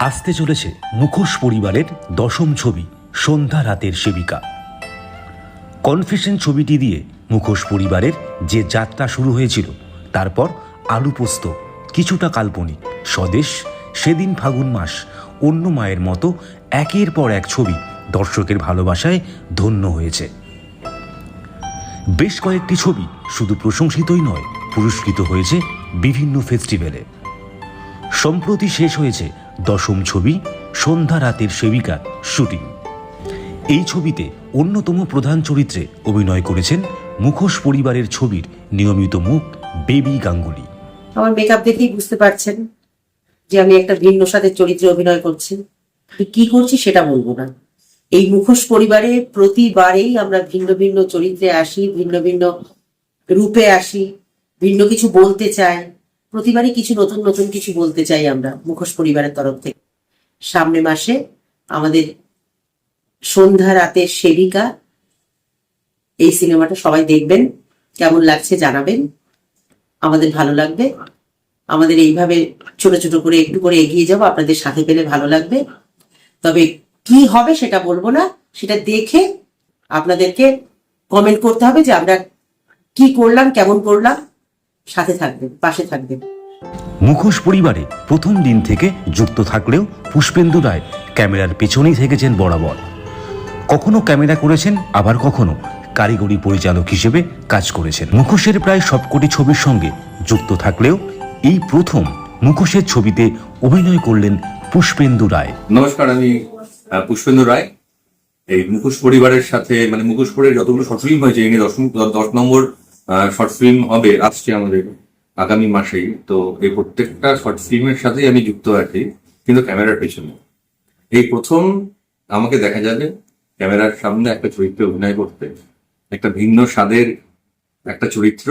আসতে চলেছে মুখোশ পরিবারের দশম ছবি, সন্ধ্যা রাতের সেবিকা। কনফেশন ছবিটি দিয়ে মুখোশ পরিবারের যে যাত্রা শুরু হয়েছিল, তারপর আলু পোস্ত কিছুটা কাল্পনিক, স্বদেশ, সেদিন ফাগুন মাস, অন্য মায়ের মতো একের পর এক ছবি দর্শকের ভালোবাসায় ধন্য হয়েছে। বেশ কয়েকটি ছবি শুধু প্রশংসিতই নয়, পুরস্কৃত হয়েছে বিভিন্ন ফেস্টিভ্যালে। সম্প্রতি শেষ হয়েছে দশম ছবি, সন্ধ্যা রাতের সেবিকা শুটিং। এই ছবিতে অন্যতম প্রধান চরিত্রে অভিনয় করেছেন মুখোশ পরিবারের ছবির নিয়মিত মুখ বেবি গাঙ্গুলি। আমার মেকআপ দেখেই বুঝতে পারছেন যে আমি একটা ভিন্ন সাথে চরিত্রে অভিনয় করছি। কি করছি সেটা বলব না। এই মুখোশ পরিবারে প্রতিবারেই আমরা ভিন্ন ভিন্ন চরিত্রে আসি, ভিন্ন ভিন্ন রূপে আসি, ভিন্ন কিছু বলতে চাই। প্রতিবারই কিছু নতুন নতুন কিছু বলতে চাই আমরা মুখোশ পরিবারের তরফ থেকে। সামনে মাসে আমাদের সন্ধ্যা রাতের সেবিকা এই সিনেমাটা সবাই দেখবেন, কেমন লাগছে জানাবেন। আমাদের ভালো লাগবে। আমাদের এইভাবে ছোট ছোট করে একটু করে এগিয়ে যাব, আপনাদের সাথে পেলে ভালো লাগবে। তবে কি হবে সেটা বলব না, সেটা দেখে আপনাদেরকে কমেন্ট করতে হবে যে আমরা কি করলাম, কেমন করলাম। সাথে থাকবেন পাশে থাকবেন। মুখোশ পরিবারে প্রথম দিন থেকে যুক্ত থাকলেও পুষ্পেন্দু রায় ক্যামেরার পেছনেই থেকেছেন বরাবর। কখনো ক্যামেরা করেছেন আবার কখনো কারিগরি পরিচালক হিসেবে কাজ করেছেন। মুখোশের প্রায় সবকটি ছবির সঙ্গে যুক্ত থাকলেও এই প্রথম মুখোশের ছবিতে অভিনয় করলেন পুষ্পেন্দু রায়। নমস্কার আমি পুষ্পেন্দু রায়। এই মুখোশ পরিবারের সাথে মানে মুখোশ পরিবারের যতগুলো শর্ট হয়েছে দশ নম্বর শর্ট ফিল্ম হবে, আসছে আমাদের আগামী মাসেই। তো এই প্রত্যেকটা শর্ট ফিল্মের সাথেই আমি যুক্ত আছি, কিন্তু ক্যামেরার পেছনে। এই প্রথম আমাকে দেখা যাবে ক্যামেরার সামনে একটা চরিত্রে অভিনয় করতে। একটা ভিন্ন স্বাদের একটা চরিত্র।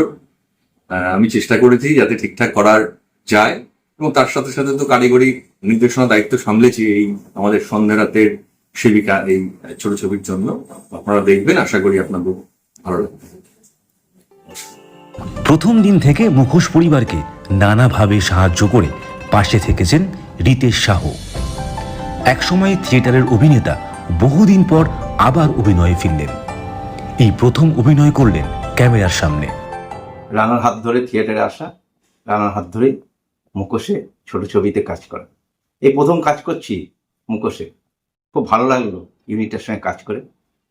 আমি চেষ্টা করেছি যাতে ঠিকঠাক করার যায়, এবং তার সাথে সাথে তো কারিগরি নির্দেশনা দায়িত্ব সামলেছি এই আমাদের সন্ধ্যা রাতের সেবিকা এই ছোট ছবির জন্য। আপনারা দেখবেন, আশা করি আপনাদের ভালো লাগবে। প্রথম দিন থেকে মুখোশ পরিবারকে নানাভাবে সাহায্য করে পাশে থেকেছেন রিতেশ সাহ। একসময় থিয়েটারের অভিনেতা বহুদিন পর আবার অভিনয়ে ফিরলেন। এই প্রথম অভিনয় করলেন ক্যামেরার সামনে। রানার হাত ধরে থিয়েটারে আসা, রানার হাত ধরে মুখোশে ছোট ছবিতে কাজ করা। এই প্রথম কাজ করছি মুখোশে। খুব ভালো লাগল ইউনিটের সঙ্গে কাজ করে।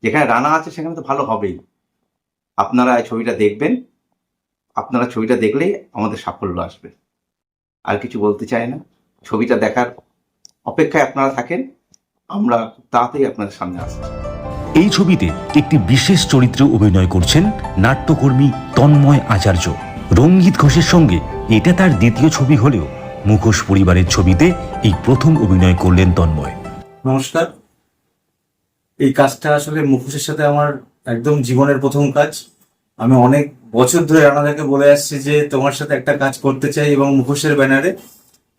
যেখানে রানা আছে সেখানে তো ভালো হবেই। আপনারা ছবিটা দেখবেন আপনারা ছবিটা দেখলেই আমাদের সাফল্য আসবে। আর কিছু বলতে চাই না। ছবিটা দেখার অপেক্ষায় আপনারা থাকেন। আমরা তাড়াতাড়ি আপনাদের সামনে আসছি। এই ছবিতে একটি বিশেষ চরিত্রে অভিনয় করছেন নাট্যকর্মী তন্ময় আচার্য। রঙ্গিত ঘোষের সঙ্গে এটা তার দ্বিতীয় ছবি হলেও মুখোশ পরিবারের ছবিতে এই প্রথম অভিনয় করলেন তন্ময়। নমস্কার। এই কাজটা আসলে মুখোশের সাথে আমার একদম জীবনের প্রথম কাজ। আমি অনেক বছর ধরে রানাদাকে বলে আসছি যে তোমার সাথে একটা কাজ করতে চাই এবং মুখোশের ব্যানারে,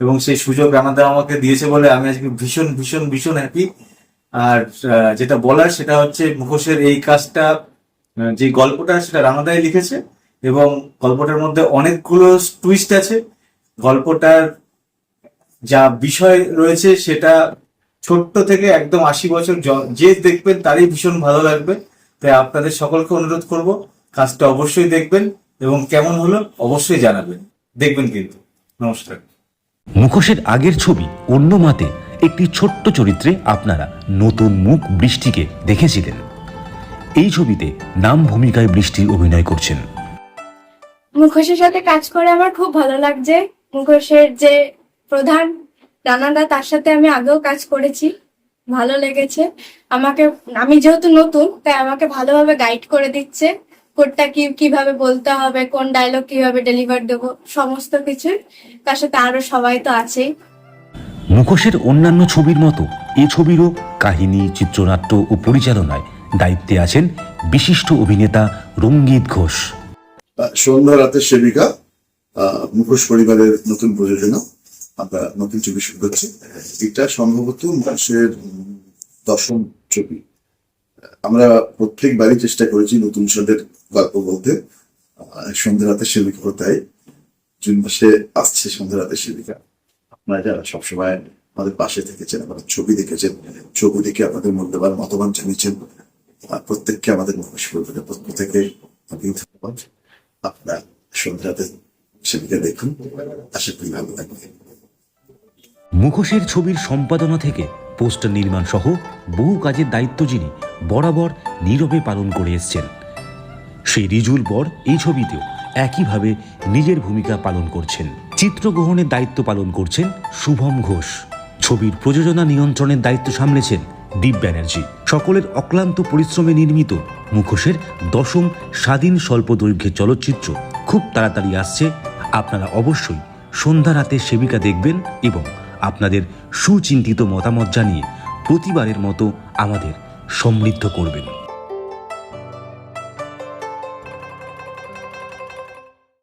এবং সেই সুযোগ রানাদা আমাকে দিয়েছে বলে আমি আজকে ভীষণ ভীষণ ভীষণ হ্যাপি আর যেটা বলার সেটা হচ্ছে মুখোশের এই কাজটা যে গল্পটা সেটা রানাদাই লিখেছে, এবং গল্পটার মধ্যে অনেকগুলো টুইস্ট আছে। গল্পটার যা বিষয় রয়েছে সেটা ছোট্ট থেকে একদম আশি বছর যে দেখবেন তারই ভীষণ ভালো লাগবে। তাই আপনাদের সকলকে অনুরোধ করব কাজটা অবশ্যই দেখবেন এবং কেমন হলো অবশ্যই জানাবেন। দেখবেন কিন্তু। নমস্কার। মুখোশের আগের ছবি অন্য মাতে একটি ছোট্ট চরিত্রে আপনারা নতুন মুখ বৃষ্টিকে দেখেছিলেন। এই ছবিতে নাম ভূমিকায় বৃষ্টি অভিনয় করছেন। মুখোশের সাথে কাজ করে আমার খুব ভালো লাগছে। মুখোশের যে প্রধান রানাদা তার সাথে আমি আগেও কাজ করেছি। ভালো লেগেছে। আমাকে আমি যেহেতু নতুন তাই আমাকে ভালোভাবে গাইড করে দিচ্ছে। কোনটা কি কীভাবে বলতে হবে কোন ডায়লগ কীভাবে ডেলিভার দেবো সমস্ত কিছু। তার সাথে আরও সবাই তো আছেই। মুখোশের অন্যান্য ছবির মতো এ ছবিরও কাহিনী চিত্রনাট্য ও পরিচালনায় দায়িত্বে আছেন বিশিষ্ট অভিনেতা রঙ্গিত ঘোষ। আহ, সন্ধ্যা রাতের সেবিকা আহ, মুখোশ পরিবারের নতুন প্রযোজনা। আমরা নতুন ছবি শুরু করছি। এটা সম্ভবত মুখোশের উম, দশম ছবি। আমরা প্রত্যেক প্রত্যেকবারই চেষ্টা করেছি নতুন স্বাদের গল্প বলতে। সন্ধ্যা রাতের সেবিকা তাই জুন মাসে আসছে সন্ধ্যা রাতের সেবিকা আপনারা যারা সবসময় আমাদের পাশে থেকেছেন আমাদের ছবি দেখেছেন, ছবি দেখে আপনাদের মূল্যবান মতামত জানিয়েছেন প্রত্যেককে আমাদের মুখোশ পরিবারের পক্ষ থেকে ধন্যবাদ। আপনারা সন্ধ্যাতে সেদিকে দেখুন। আশা করি ভালো লাগবে মুখোশের ছবির সম্পাদনা থেকে পোস্টার নির্মাণ সহ বহু কাজের দায়িত্ব যিনি বরাবর নীরবে পালন করে এসছেন। সেই রিজুল বর এই ছবিতেও একইভাবে নিজের ভূমিকা পালন করছেন। চিত্রগ্রহণের দায়িত্ব পালন করছেন শুভম ঘোষ। ছবির প্রযোজনা নিয়ন্ত্রণের দায়িত্ব সামলেছেন দীপ ব্যানার্জি। সকলের অক্লান্ত পরিশ্রমে নির্মিত মুখোশের দশম স্বাধীন স্বল্প দৈর্ঘ্যের চলচ্চিত্র খুব তাড়াতাড়ি আসছে। আপনারা অবশ্যই সন্ধ্যা রাতে সেবিকা দেখবেন এবং আপনাদের সুচিন্তিত মতামত জানিয়ে প্রতিবারের মতো আমাদের সমৃদ্ধ করবেন।